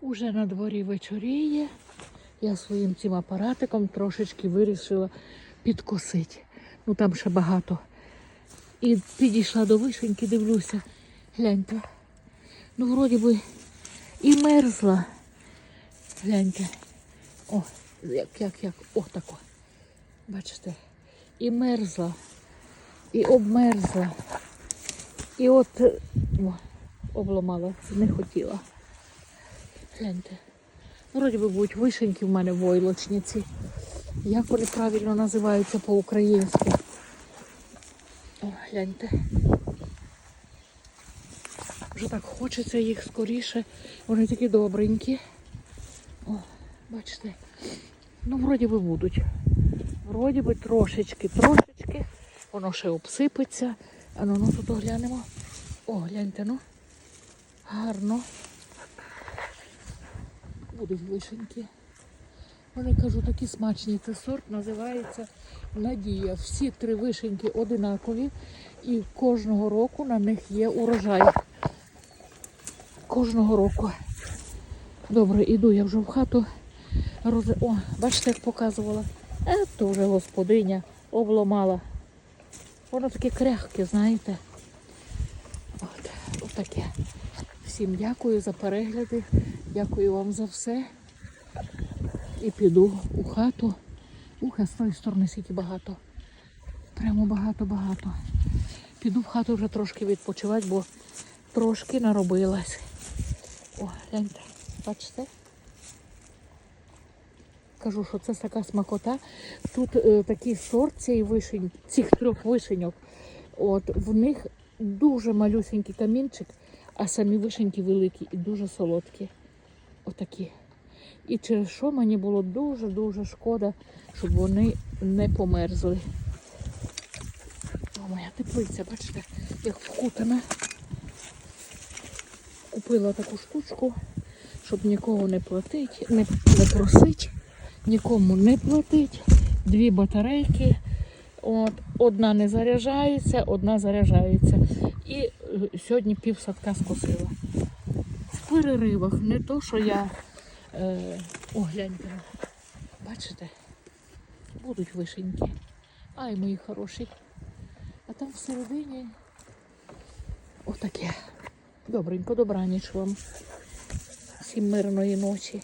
Уже на дворі вечоріє. Я своїм цим апаратиком трошечки вирішила підкосити. Ну там ще багато. І підійшла до вишеньки, дивлюся. Гляньте. Ну, вроді би, і мерзла. Гляньте. О, як, як, як, о, тако. Бачите? І мерзла, і обмерзла. І от о, обламала, не хотіла. Гляньте. Вроді би будуть вишеньки в мене войлочниці. Як вони правильно називаються по-українськи? Гляньте. Вже так хочеться їх скоріше. Вони такі добренькі. О, бачите. Ну, вроді би будуть. Вроді би трошечки, трошечки. Воно ще обсипеться. А ну, ну тут оглянемо. О, гляньте, ну. Гарно. Будуть вишеньки. Вони кажу, такі смачні. Це сорт називається Надія. Всі три вишеньки одинакові і кожного року на них є урожай. Кожного року. Добре, іду я вже в хату. Роз... О, бачите, як показувала. Е, то вже господиня обломала. Воно таке кряхке, знаєте. От, от таке. Всім дякую за перегляди. Дякую вам за все. І піду у хату. Ух, а з тої сторони скільки багато. Прямо багато-багато. Піду в хату вже трошки відпочивати, бо трошки наробилась. О, гляньте, бачите? Кажу, що це така смакота. Тут е, такий сорт цієї вишень, цих трьох вишеньок. От в них дуже малюсенький камінчик, а самі вишеньки великі і дуже солодкі. Отакі. І через що мені було дуже-дуже шкода, щоб вони не померзли. О, моя теплиця, бачите, як вкутана. Купила таку штучку, щоб нікого не платити, не, не просить, нікому не платить. Дві батарейки. От, одна не заряджається, одна заряджається. І е, сьогодні пів садка скосила. Переривах, не то, що я е, огляньте. Бачите? Будуть вишеньки. Ай, мої хороші. А там всередині отаке. Добренько, добраніч вам. Всім мирної ночі.